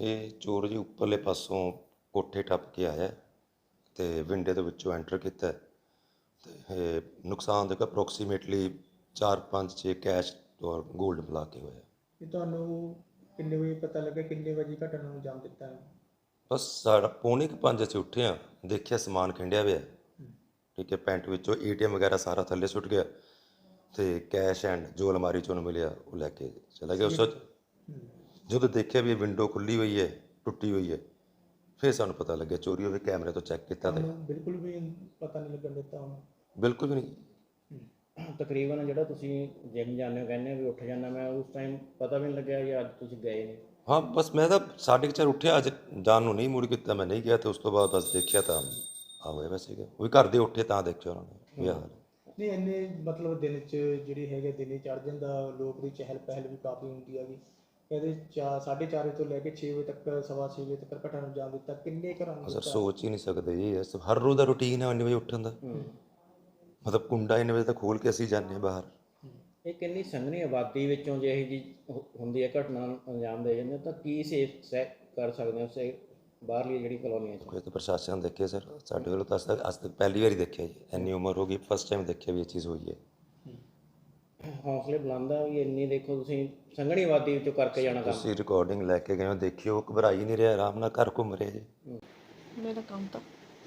ਇਹ ਚੋਰ ਜੀ ਉੱਪਰਲੇ ਪਾਸੋਂ ਕੋਠੇ ਟੱਪ ਕੇ ਆਇਆ ਤੇ ਵਿੰਡੇ ਦੇ ਵਿੱਚੋਂ ਐਂਟਰ ਕੀਤਾ ਤੇ ਇਹ ਨੁਕਸਾਨ ਦੇਖੋ ਅਪਰੋਕਸੀਮੇਟਲੀ 4-5 6 ਕੈਸ਼ ਔਰ 골ਡ ਮਿਲਾ ਕੇ ਹੋਇਆ। ਕਿ ਤੁਹਾਨੂੰ ਕਿੰਨੇ ਵਜੇ ਪਤਾ ਲੱਗਾ ਕਿੰਨੇ ਵਜੇ ਘਟਨਾ ਨੂੰ ਅੰਜਾਮ ਦਿੱਤਾ? ਬਸ ਸਾਡਾ ਪੌਣੇ ਕੁ ਪੰਜ ਅਸੀਂ ਉੱਠੇ ਆ ਦੇਖਿਆ ਸਮਾਨ ਖਿੰਡਿਆ ਹੋਇਆ। ਠੀਕ ਹੈ ਪੈਂਟ ਵਿੱਚੋਂ ਏਟੀਐਮ ਵਗੈਰਾ ਸਾਰਾ ਥੱਲੇ ਸੁੱਟ ਗਿਆ ਤੇ ਕੈਸ਼ ਐਂਡ ਜੋ ਅਲਮਾਰੀ ਚੋਂ ਮਿਲਿਆ ਉਹ ਲੈ ਕੇ ਚਲਾ ਗਿਆ। ਉਸ ਤੋਂ ਜਦੋਂ ਦੇਖਿਆ ਵੀ ਇਹ ਵਿੰਡੋ ਖੁੱਲੀ ਹੋਈ ਹੈ ਟੁੱਟੀ ਹੋਈ ਹੈ ਫਿਰ ਸਾਨੂੰ ਪਤਾ ਲੱਗਿਆ ਚੋਰੀ ਹੋਵੇ ਕੈਮਰੇ ਤੋਂ ਚੈੱਕ ਕੀਤਾ ਤੇ। ਤੁਹਾਨੂੰ ਬਿਲਕੁਲ ਵੀ ਪਤਾ ਨਹੀਂ ਲੱਗਣ ਦਿੱਤਾ ਉਹਨੂੰ। ਬਿਲਕੁਲ ਵੀ ਨਹੀਂ। ਤਕਰੀਬਨ ਜਿਹੜਾ ਤੁਸੀਂ ਜਿਮ ਜਾਂਦੇ ਹੋ ਕਹਿੰਦੇ ਹੋ ਵੀ ਉੱਠ ਜਾਂਦਾ ਮੈਂ ਉਸ ਟਾਈਮ ਪਤਾ ਵੀ ਨਹੀਂ ਲੱਗਿਆ ਕਿ ਅੱਜ ਤੁਸੀਂ ਗਏ ਨੇ ਹਾਂ ਬਸ ਮੈਂ ਤਾਂ ਸਾਢੇ ਕੁ ਚਾਰ ਉੱਠਿਆ ਅੱਜ ਜਾਣ ਨੂੰ ਨਹੀਂ ਮੁੜ ਕੀਤਾ ਮੈਂ ਨਹੀਂ ਗਿਆ ਤੇ ਉਸ ਤੋਂ ਬਾਅਦ ਬਸ ਦੇਖਿਆ ਤਾਂ ਆ ਹੋਇਆ ਵੈਸੇ ਕਿ ਉਹ ਵੀ ਘਰ ਦੇ ਉੱਠੇ ਤਾਂ ਦੇਖਿਆ ਉਹਨਾਂ ਨੇ ਹਾਲ ਹੈ। ਨਹੀਂ ਇੰਨੇ ਮਤਲਬ ਦਿਨ ਚ ਜਿਹੜੀ ਹੈਗੇ ਦਿਨੇ ਚੜ ਜਾਂਦਾ ਲੋਕ ਦੀ ਚਹਿਲ ਪਹਿਲ ਵੀ ਕਾਫੀ ਹੁੰਦੀ ਹੈਗੀ। ਕਹਿੰਦੇ 4:30 ਵਜੇ ਤੋਂ ਲੈ ਕੇ 6 ਵਜੇ ਤੱਕ ਸਵਾ ਛੇ ਵਜੇ ਤੱਕ ਘਟਨਾ ਨੂੰ ਅੰਜਾਮ ਦਿੱਤਾ। ਕਿੰਨੇ ਘਰਾਂ ਨੂੰ ਸਰ ਸੋਚ ਹੀ ਨਹੀਂ ਸਕਦੇ ਜੀ ਇਸ ਹਰ ਰੋਜ਼ ਦਾ ਰੁਟੀਨ ਹੈ 9 ਵਜੇ ਉੱਠਣ ਦਾ। ਮਤਲਬ ਕੁੰਡਾ 9 ਵਜੇ ਤੱਕ ਖੋਲ ਕੇ ਅਸੀਂ ਜਾਂਦੇ ਬਾਹਰ। ਇਹ ਕਿੰਨੀ ਸੰਘਣੀ ਆਬਾਦੀ ਵਿੱਚੋਂ ਜੇ ਇਹ ਜੀ ਹੁੰਦੀ ਹੈ ਘਟਨਾ ਨੂੰ ਅੰਜਾਮ ਦੇ ਜਾਂਦੇ ਤਾਂ ਕੀ ਸੇਫ ਕਰ ਸਕਦੇ ਹੋ ਸੇ ਬਾਹਰਲੀ ਜਿਹੜੀ ਕਲੋਨੀਆਂ 'ਚ ਕੋਈ ਤਾਂ ਪ੍ਰਸ਼ਾਸਨ ਦੇਖੇ ਸਰ। ਸਾਡੇ ਵੱਲੋਂ ਤਾਂ ਅੱਜ ਤੱਕ ਪਹਿਲੀ ਵਾਰੀ ਦੇਖਿਆ ਜੀ। ਇੰਨੀ ਉਮਰ ਹੋ ਗਈ ਫਸਟ ਟਾਈਮ ਦੇਖਿਆ ਵੀ ਇਹ ਚੀਜ਼ ਹੋਈ ਹੈ। ਹੌਸਲੇ ਬੁਲੰਦਾ ਵੀ ਇੰਨੀ ਦੇਖੋ ਤੁਸੀਂ ਸੰਘਣੀ ਆਬਾਦੀ ਵਿੱਚੋਂ ਕਰਕੇ ਜਾਣਾ ਕੰਮ। ਤੁਸੀਂ ਰਿਕਾਰਡਿੰਗ ਲੈ ਕੇ ਗਏ ਹੋ ਦੇਖਿਓ ਉਹ ਘਬਰਾ ਹੀ ਨਹੀਂ ਰਿਹਾ ਆਰਾਮ ਨਾਲ ਘਰ ਘੁੰਮ ਰਿਹਾ ਜੀ। ਮੇਰਾ ਕੰਮ ਤਾਂ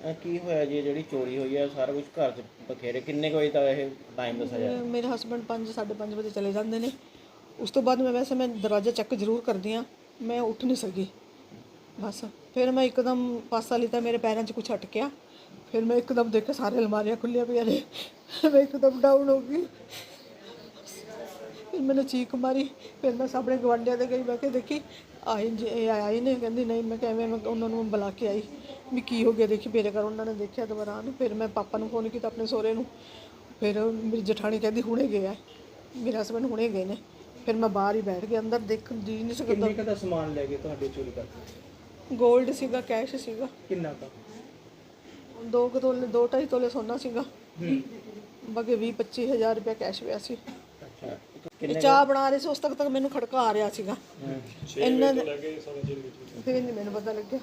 ਇਹ ਕੀ ਹੋਇਆ ਜੀ ਇਹ ਜਿਹੜੀ ਚੋਰੀ ਹੋਈ ਹੈ ਸਾਰਾ ਕੁਝ ਘਰ 'ਚ ਬਖੇਰੇ ਕਿੰਨੇ ਕੁ ਵਜੇ ਤੱਕ ਇਹ ਟਾਈਮ ਦੱਸਿਆ ਜਾ ਮੇਰੇ ਹਸਬੰਡ 5 5:30 ਵਜੇ ਚਲੇ ਜਾਂਦੇ ਨੇ। ਉਸ ਤੋਂ ਬਾਅਦ ਮੈਂ ਵੈਸੇ ਮੈਂ ਦਰਵਾਜ਼ਾ ਚੈੱਕ ਜ਼ਰੂਰ ਕਰਦੀ ਆ ਮੈਂ ਉੱਠ ਨਹੀਂ ਸਕੀ। ਬਸ ਫਿਰ ਮੈਂ ਇੱਕਦਮ ਪਾਸਾ ਲਿੱਤਾ ਮੇਰੇ ਪੈਰਾਂ 'ਚ ਕੁਝ ਅਟਕਿਆ। ਫਿਰ ਮੈਂ ਇੱਕਦਮ ਦੇਖਿਆ ਸਾਰੇ ਅਲਮਾਰੀਆਂ ਖੁੱਲੀਆਂ ਪਈਆਂ ਨੇ। ਮੈਂ ਇੱਕਦਮ ਡਾਊਨ ਹੋ ਗਈ। ਫਿਰ ਮੈਨੂੰ ਚੀਕ ਮਾਰੀ ਫਿਰ ਮੈਂ ਸਾਹਮਣੇ ਗਵਾਂਢੀਆਂ ਦੇ ਗਈ ਮੈਂ ਕਿ ਦੇਖੀ ਆਏ ਜੀ ਇਹ ਆਏ ਨੇ ਕਹਿੰਦੀ ਨਹੀਂ ਮੈਂ ਕਿਵੇਂ ਮੈਂ ਉਹਨਾਂ ਨੂੰ ਬੁਲਾ ਕੇ ਆਈ ਵੀ ਕੀ ਹੋ ਗਿਆ ਦੇਖੀ ਮੇਰੇ ਘਰ ਉਹਨਾਂ ਨੇ ਦੇਖਿਆ ਦੁਬਾਰਾ ਆਣ ਫਿਰ ਮੈਂ ਪਾਪਾ ਨੂੰ ਫੋਨ ਕੀਤਾ ਆਪਣੇ ਸਹੁਰੇ ਨੂੰ ਫਿਰ ਮੇਰੀ ਜਠਾਣੀ ਕਹਿੰਦੀ ਹੁਣੇ ਗਏ ਆ ਮੇਰੇ ਹਸਬੰਡ ਹੁਣੇ ਗਏ ਨੇ ਫਿਰ ਮੈਂ ਬਾਹਰ ਹੀ ਬੈਠ ਗਿਆ ਅੰਦਰ ਦੇਖ ਜੀ ਨਹੀਂ ਸਕਦਾ। ਕਿੰਨੇ ਦਾ ਸਮਾਨ ਲੈ ਗਏ ਤੁਹਾਡੇ ਚੋਰੀ ਕਰਕੇ 골ਡ ਸੀਗਾ ਕੈਸ਼ ਸੀਗਾ। ਕਿੰਨਾ ਦੋ ਕੁ ਤੋਲੇ ਦੋ ਢਾਈ ਤੋਲੇ ਸੋਨਾ ਸੀਗਾ। ਬਾਕੀ 20 25000 ਰੁਪਏ ਕੈਸ਼ ਪਿਆ ਸੀ। ਇਹ ਚਾਹ ਬਣਾ ਰਹੇ ਸੀ ਉਸ ਤੱਕ ਤੱਕ ਮੈਨੂੰ ਖੜਕਾ ਆ ਰਿਹਾ ਸੀਗਾ। ਇੰਨਾ ਫਿਰ ਨਹੀਂ ਮੈਨੂੰ ਪਤਾ ਲੱਗਿਆ।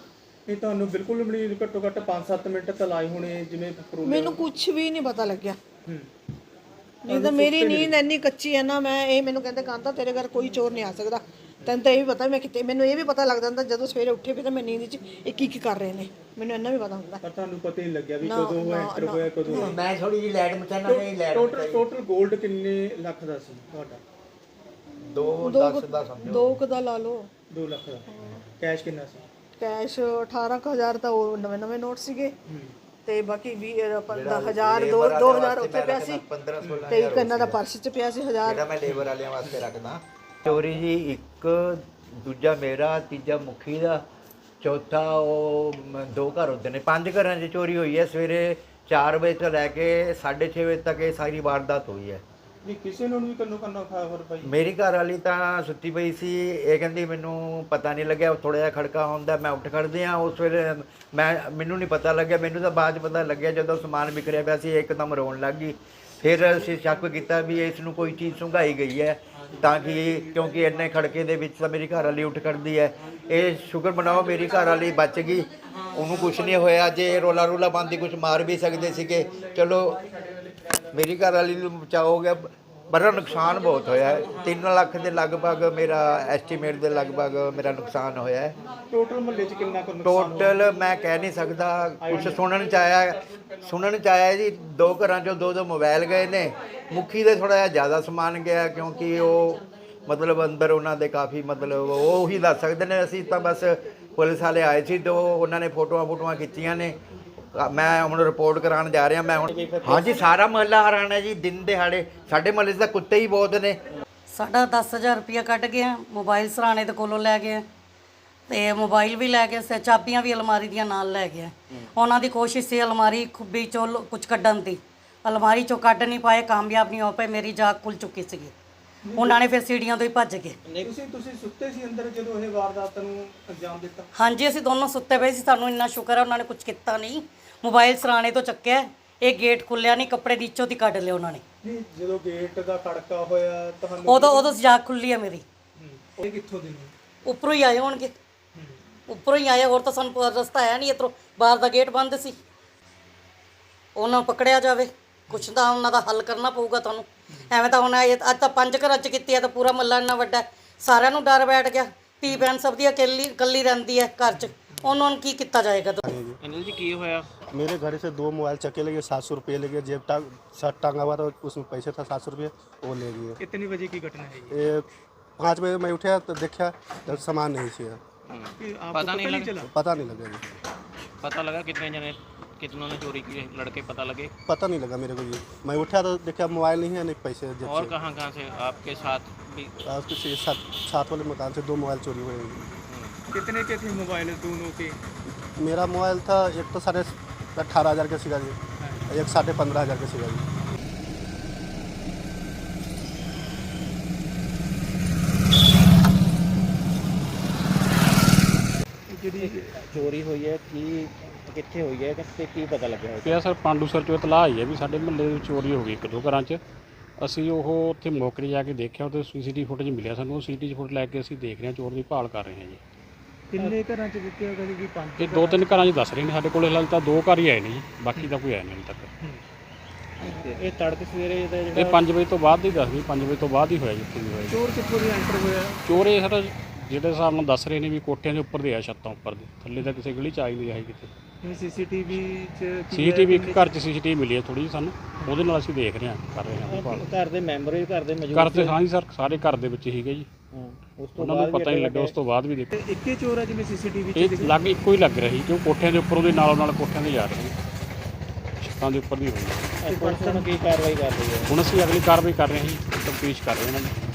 ਇਹ ਤੁਹਾਨੂੰ ਬਿਲਕੁਲ ਵੀ ਨਹੀਂ ਘੱਟੋ ਘੱਟ 5-7 ਮਿੰਟ ਤਾਂ ਲਾਏ ਹੋਣੇ ਜਿਵੇਂ ਮੈਨੂੰ ਕੁਝ ਵੀ ਨਹੀਂ ਪਤਾ ਲੱਗਿਆ। ਨਹੀਂ ਤਾਂ ਮੇਰੀ ਨੀਂਦ ਇੰਨੀ ਕੱਚੀ ਹੈ ਨਾ ਮੈਂ ਇਹ ਮੈਨੂੰ ਕਹਿੰਦੇ ਕਾਂਤਾ ਤੇਰੇ ਘਰ ਕੋਈ ਚੋਰ ਨਹੀਂ ਆ ਸਕਦਾ। ਤੈਨੂੰ ਤਾਂ ਇਹ ਵੀ ਪਤਾ ਮੈਂ ਕਿਤੇ ਮੈਨੂੰ ਇਹ ਵੀ ਪਤਾ ਲੱਗ ਜਾਂਦਾ ਜਦੋਂ ਸਵੇਰੇ ਉੱਠੇ ਫਿਰ ਤਾਂ ਮੈਂ ਨੀਂਦ 'ਚ ਇਹ ਕੀ ਕੀ ਕਰ ਰਹੇ ਨੇ। ਮੈਨੂੰ ਇੰਨਾ ਵੀ ਪਤਾ ਹੁੰਦਾ। ਪਰ ਤੁਹਾਨੂੰ ਪਤਾ ਹੀ ਨਹੀਂ ਲੱਗਿਆ ਵੀ ਕਦੋਂ ਉਹ ਐਂਟਰ ਹੋਇਆ ਕਦੋਂ ਮੈਂ ਥੋੜੀ ਜਿਹੀ ਲਾਈਟ ਮਚਾਣਾ ਨਹੀਂ ਲਾਈਟ ਟੋਟਲ ਟੋਟਲ 골ਡ ਕਿੰਨੇ ਲੱਖ ਦਾ ਸੀ ਤੁਹਾਡਾ? 2 10 ਦਾ ਸਮਝੋ। ਦੋ ਕੁ ਦਾ ਲਾ ਲਓ। 2 ਲੱਖ ਦਾ। ਕੈਸ਼ ਕਿੰਨਾ ਸੀ? ਕੈਸ਼ 18000 ਤਾਂ ਉਹ ਨਵੇਂ ਨਵੇਂ ਨੋਟ ਸੀਗੇ। ਤੇ ਬਾਕੀ 20000 2 2000 ਉੱਥੇ ਪਿਆ ਸੀ। 15 16 ਤੇ ਇੱਕ ਇਹਨਾਂ ਦਾ ਪਰਸ 'ਚ ਪਿਆ ਸੀ 1000 ਜਿਹੜਾ ਮੈਂ ਲੇਬਰ ਵਾਲਿਆਂ ਵਾਸਤੇ ਰੱਖਦਾ। ਚੋਰੀ ਜੀ ਇੱਕ ਦੂਜਾ ਮੇਰਾ ਤੀਜਾ ਮੁਖੀ ਦਾ ਚੌਥਾ ਉਹ ਮ- ਦੋ ਘਰ ਹੁੰਦੇ ਨੇ। ਪੰਜ ਘਰਾਂ 'ਚ ਚੋਰੀ ਹੋਈ ਹੈ। ਸਵੇਰੇ 4 ਵਜੇ ਤੋਂ ਲੈ ਕੇ 6:30 ਵਜੇ ਤੱਕ ਇਹ ਸਾਰੀ ਵਾਰਦਾਤ ਹੋਈ ਹੈ। ਨਹੀਂ ਕਿਸੇ ਨੂੰ ਵੀ ਕੰਨੋ ਕੰਨੋ ਖਾ ਹੋਰ ਭਾਈ। ਮੇਰੀ ਘਰ ਵਾਲੀ ਤਾਂ ਸੁੱਤੀ ਪਈ ਸੀ। ਇਹ ਕਹਿੰਦੀ ਮੈਨੂੰ ਪਤਾ ਨਹੀਂ ਲੱਗਿਆ ਥੋੜਾ ਜਿਹਾ ਖੜਕਾ ਹੁੰਦਾ ਮੈਂ ਉੱਠ ਖੜਦੇ ਆ ਉਸ ਵੇਲੇ ਮੈਂ ਮੈਨੂੰ ਨਹੀਂ ਪਤਾ ਲੱਗਿਆ। ਮੈਨੂੰ ਤਾਂ ਬਾਅਦ 'ਚ ਪਤਾ ਲੱਗਿਆ ਜਦੋਂ ਸਮਾਨ ਵਿਖਰਿਆ ਪਿਆ ਸੀ ਇਹ ਇੱਕਦਮ ਰੋਣ ਲੱਗ ਗਈ। ਫਿਰ ਅਸੀਂ ਸ਼ੱਕ ਕੀਤਾ ਵੀ ਇਸ ਨੂੰ ਕੋਈ ਚੀਜ਼ ਸੁੰਘਾਈ ਗਈ ਹੈ, ਤਾਂ ਕਿ ਕਿਉਂਕਿ ਇੰਨੇ ਖੜਕੇ ਦੇ ਵਿੱਚ ਤਾਂ ਮੇਰੀ ਘਰ ਵਾਲੀ ਉੱਠ ਖੜਦੀ ਹੈ। ਇਹ ਸ਼ੁਕਰ ਬਣਾਓ, ਮੇਰੀ ਘਰ ਵਾਲੀ ਬਚ ਗਈ। ਉਹਨੂੰ ਕੁਝ ਨਹੀਂ ਹੋਇਆ। ਜੇ ਰੋਲਾ ਰੋਲਾ ਬੰਦੀ ਕੁਝ ਮਾਰ ਵੀ ਸਕਦੇ ਸੀਗੇ। ਚਲੋ, ਮੇਰੀ ਘਰ ਵਾਲੀ ਨੂੰ ਬਚਾਅ ਗਿਆ। ਬੜਾ ਨੁਕਸਾਨ ਬਹੁਤ ਹੋਇਆ ਹੈ। 3 ਲੱਖ ਦੇ ਲਗਭਗ ਮੇਰਾ ਐਸਟੀਮੇਟ ਦੇ ਲਗਭਗ ਮੇਰਾ ਨੁਕਸਾਨ ਹੋਇਆ ਹੈ। ਟੋਟਲ ਮਹੱਲੇ 'ਚ ਕਿੰਨਾ ਕੁ ਨੁਕਸਾਨ ਟੋਟਲ ਮੈਂ ਕਹਿ ਨਹੀਂ ਸਕਦਾ। ਕੁਝ ਸੁਣਨ ਚ ਆਇਆ ਸੁਣਨ ਚ ਆਇਆ ਜੀ ਦੋ ਘਰਾਂ ਚੋਂ ਦੋ ਦੋ ਮੋਬਾਈਲ ਗਏ ਨੇ। ਮੁਖੀ ਦੇ ਥੋੜਾ ਜਿਹਾ ਜ਼ਿਆਦਾ ਸਮਾਨ ਗਿਆ ਕਿਉਂਕਿ ਉਹ ਮਤਲਬ ਅੰਦਰ ਉਹਨਾਂ ਦੇ ਕਾਫੀ ਮਤਲਬ ਉਹ ਹੀ ਦੱਸ ਸਕਦੇ ਨੇ। ਅਸੀਂ ਤਾਂ ਬਸ ਪੁਲਿਸ ਵਾਲੇ ਆਏ ਸੀ ਤੇ ਉਹ ਉਹਨਾਂ ਨੇ ਫੋਟੋਆਂ ਫੋਟੋਆਂ ਖਿੱਚੀਆਂ ਨੇ। ਮੈਂ ਹੁਣ ਰਿਪੋਰਟ ਕਰਾਉਣ ਜਾ ਰਿਹਾ ਮੈਂ ਹੁਣ ਹਾਂਜੀ ਸਾਰਾ ਮਹੱਲਾ ਹਰਾਣਾ ਜੀ ਦਿਨ ਦਿਹਾੜੇ। ਸਾਡੇ ਮਹੱਲੇ 'ਚ ਤਾਂ ਕੁੱਤੇ ਹੀ ਬਹੁਤ ਨੇ। ਸਾਡਾ 10000 ਰੁਪਇਆ ਕੱਢ ਗਿਆ ਮੋਬਾਈਲ ਸਰਾਣੇ ਦੇ ਕੋਲੋਂ ਲੈ ਗਏ ਤੇ ਮੋਬਾਈਲ ਵੀ ਲੈ ਗਏ ਤੇ ਚਾਬੀਆਂ ਵੀ ਅਲਮਾਰੀ ਦੀਆਂ ਨਾਲ ਲੈ ਗਏ ਉਹਨਾਂ ਦੀ ਕੋਸ਼ਿਸ਼ ਸੀ ਅਲਮਾਰੀ ਖੁੱਬੀ ਚੋਂ ਕੁਝ ਕੱਢਣ ਦੀ। ਅਲਮਾਰੀ ਚੋਂ ਕੱਢ ਨਹੀਂ ਪਾਏ ਕਾਮਯਾਬ ਨਹੀਂ ਹੋ ਪਏ ਮੇਰੀ ਜਾਗ ਖੁੱਲ ਚੁੱਕੀ ਸੀਗੀ। ਉਹਨਾਂ ਨੇ ਫਿਰ ਸੀੜੀਆਂ ਤੋਂ ਹੀ ਭੱਜ ਗਏ। ਤੁਸੀਂ ਤੁਸੀਂ ਸੁੱਤੇ ਸੀ ਅੰਦਰ ਜਦੋਂ ਇਹ ਵਾਰਦਾਤ ਨੂੰ ਅੰਜਾਮ ਦਿੱਤਾ? ਹਾਂਜੀ ਅਸੀਂ ਦੋਨੋਂ ਸੁੱਤੇ ਪਏ ਸੀ ਸਾਨੂੰ ਇੰਨਾ ਸ਼ੁਕਰ ਹੈ ਉਹਨਾਂ ਨੇ ਕੁਝ ਕੀਤਾ ਨਹੀਂ। ਮੋਬਾਈਲ ਸਰਾਣੇ ਤੋਂ ਚੱਕਿਆ ਇਹ ਗੇਟ ਖੁੱਲਿਆ ਨਹੀਂ ਕੱਪੜੇ ਦੀ ਇੱਚੋ ਦੀ ਕੱਢ ਲਿਆ ਉਹਨਾਂ ਨੇ। ਨਹੀਂ ਜਦੋਂ ਗੇਟ ਦਾ ਖੜਕਾ ਹੋਇਆ ਤੁਹਾਨੂੰ ਉਦੋਂ ਉਦੋਂ ਜਾਗ ਖੁੱਲੀ ਹੈ ਮੇਰੀ। ਹੂੰ, ਇਹ ਕਿੱਥੋਂ ਦੇ ਨੇ ਉੱਪਰੋਂ ਹੀ ਆਏ ਹੋਣਗੇ। ਉੱਪਰੋਂ ਹੀ ਆਏ ਹੋਰ ਤਾਂ ਸਾਨੂੰ ਪ- ਰਸਤਾ ਹੈ ਨਹੀਂ ਇੱਧਰੋਂ। ਬਾਹਰ ਦਾ ਗੇਟ ਬੰਦ ਸੀ। ਉਹਨਾਂ ਨੂੰ ਪਕੜਿਆ ਜਾਵੇ। ਕੁਛ ਤਾਂ ਉਹਨਾਂ ਦਾ ਹੱਲ ਕਰਨਾ ਪਊਗਾ ਤੁਹਾਨੂੰ। ਐਵੇਂ ਤਾਂ ਹੁਣ ਇਹ- ਅੱਜ ਤਾਂ ਪੰਜ ਘਰਾਂ 'ਚ ਕੀਤੀ ਹੈ ਤਾਂ ਪੂਰਾ ਮੱਲਾ ਇੰਨਾ ਵੱਡਾ ਹੈ। ਸਾਰਿਆਂ ਨੂੰ ਡਰ ਬੈਠ ਗਿਆ। ਧੀ ਭੈਣ ਸਭ ਦੀ ਇਕੱਲੀ ਇਕੱਲੀ ਰਹਿੰਦੀ ਹੈ ਘਰ 'ਚ। ਉਹਨਾਂ ਨੂੰ ਕੀ ਕੀਤਾ ਜਾਏਗਾ? ਅਨਿਲ ਜੀ ਕੀ ਹੋਇਆ? मेरे घर से दो मोबाइल चके ले गए सात सौ रुपये ले गए जेब टांग शर्ट टांगा हुआ था उसमें पैसे था सात सौ रुपये वो ले गए कितने बजे की घटना है ये? पाँच बजे मैं उठा तो देखा तो सामान नहीं थी। हम्म। पता नहीं लगा? पता नहीं लगा पता लगा कितने जने कितनों ने चोरी की लड़के पता लगे? पता नहीं लगा मेरे को ये। मैं उठा तो देखा मोबाइल नहीं है नहीं पैसे और कहाँ कहाँ से? आपके साथ भी? आपके साथ साथ वाले मकान से दो मोबाइल चोरी हुए कितने के थे मोबाइल दोनों के? मेरा मोबाइल था एक तो साढ़े ਤਾਂ 18000 ਕੇ ਸੀਗਾ ਜੀ। ਇੱਕ ਸਾਡੇ 15000 ਕੇ ਸੀਗਾ ਜੀ। ਜਿਹੜੀ ਚੋਰੀ ਹੋਈ ਹੈ ਕੀ ਕਿੱਥੇ ਹੋਈ ਹੈ ਤੇ ਕੀ ਪਤਾ ਲੱਗਿਆ ਪਿਆ ਸਰ ਪਾਂਡੂ ਸਰ ਚੋਂ ਇਤਲਾਹ ਆਈ ਹੈ ਵੀ ਸਾਡੇ ਮੁਹੱਲੇ ਦੀ ਚੋਰੀ ਹੋ ਗਈ ਇੱਕ ਦੋ ਘਰਾਂ 'ਚ। ਅਸੀਂ ਉਹ ਉੱਥੇ ਮੌਕੇ ਜਾ ਕੇ ਦੇਖਿਆ ਉੱਥੇ ਸੀਸੀਟੀ ਫੁਟੇਜ ਮਿਲਿਆ ਸਾਨੂੰ। ਉਹ ਸੀਸੀਟੀ ਫੁਟੇਜ ਲੈ ਕੇ ਅਸੀਂ ਦੇਖ ਰਹੇ ਹਾਂ ਚੋਰ ਦੀ ਭਾਲ ਕਰ ਰਹੇ ਹਾਂ ਜੀ। ਕਿੰਨੇ ਘਰਾਂ ਚ ਦਿੱਤੇ ਹੋਗਾ ਜੀ ਪੰਜ ਇਹ ਦੋ ਤਿੰਨ ਘਰਾਂ 'ਚ ਦੱਸ ਰਹੇ ਨੇ ਸਾਡੇ ਕੋਲ ਹਾਲੇ ਤਾਂ ਦੋ ਘਰ ਹੀ ਆਏ ਨੇ ਜੀ ਬਾਕੀ ਤਾਂ ਕੋਈ ਆਇਆ ਨਹੀਂ ਹਾਲੇ ਤੱਕ। ਇਹ ਤੜਕੇ ਸਵੇਰੇ ਦਾ ਇਹ 5 ਵਜੇ ਤੋਂ ਬਾਅਦ ਦੀ ਦੱਸ ਵੀ 5 ਵਜੇ ਤੋਂ ਬਾਅਦ ਹੀ ਹੋਇਆ ਜਿੱਥੇ ਵੀ ਹੋਇਆ। ਚੋਰ ਕਿੱਥੋਂ ਦੀ ਐਂਟਰ ਹੋਇਆ? ਚੋਰ ਇਹ ਸਰ ਜਿਹੜੇ ਹਿਸਾਬ ਨਾਲ ਦੱਸ ਰਹੇ ਨੇ ਵੀ ਕੋਠਿਆਂ ਦੇ ਉੱਪਰ ਦੇ ਆ ਛੱਤਾਂ ਉੱਪਰ ਦੇ। ਥੱਲੇ ਤਾਂ ਕਿਸੇ ਗਲੀ 'ਚ ਆਈ ਨਹੀਂ ਆਈ ਕਿਤੇ। ਸੀਸੀਟੀਵੀ ਚ ਕੀ ਸੀਸੀਟੀਵੀ ਇੱਕ ਘਰ 'ਚ ਸੀਸੀਟੀਵੀ ਮਿਲੀ ਹੈ ਥੋੜੀ ਜਿਹੀ ਸਾਨੂੰ। ਉਹਦੇ ਨਾਲ ਅਸੀਂ ਦੇਖ ਰਹੇ ਹਾਂ ਕਰ ਰਹੇ ਹਾਂ। ਉਹਦੀ ਭਾਲ ਘਰ ਦੇ ਮੈਂਬਰ ਵੀ ਘਰ ਦੇ ਮੌਜੂਦ ਘਰ ਤੇ ਹਾਂ ਜੀ ਸਰ ਸਾਰੇ ਘਰ ਦੇ ਵਿੱਚ ਹੀਗੇ ਜੀ। ਹਾਂ, ਉਸ ਤੋਂ ਉਹਨਾਂ ਨੂੰ ਪਤਾ ਹੀ ਨਹੀਂ ਲੱਗਾ ਉਸ ਤੋਂ ਬਾਅਦ ਵੀ ਦੇਖੋ। ਇੱਕੇ ਚੋਰ ਆ ਜਿਵੇਂ ਸੀਸੀਟੀਵੀ ਚ ਇਹ ਲੱਗ ਇੱਕੋ ਹੀ ਲੱਗ ਰਹੀ ਕਿਉਂ ਕੋਠਿਆਂ ਦੇ ਉੱਪਰ ਉਹਦੇ ਨਾਲੋਂ ਨਾਲ ਕੋਠਿਆਂ ਦੇ ਜਾ ਰਹੇ ਛੱਤਾਂ ਦੇ ਉੱਪਰ ਦੀ ਹੋਈ। ਪੁਲਿਸ ਹੁਣ ਕੀ ਕਾਰਵਾਈ ਕਰ ਰਹੀ ਹੈ? ਹੁਣ ਅਸੀਂ ਅਗਲੀ ਕਾਰਵਾਈ ਕਰ ਰਹੇ ਹਾਂ ਜੀ ਤਫਤੀਸ਼ ਕਰ ਰਹੇ ਹਾਂ ਇਹਨਾਂ ਦੀ।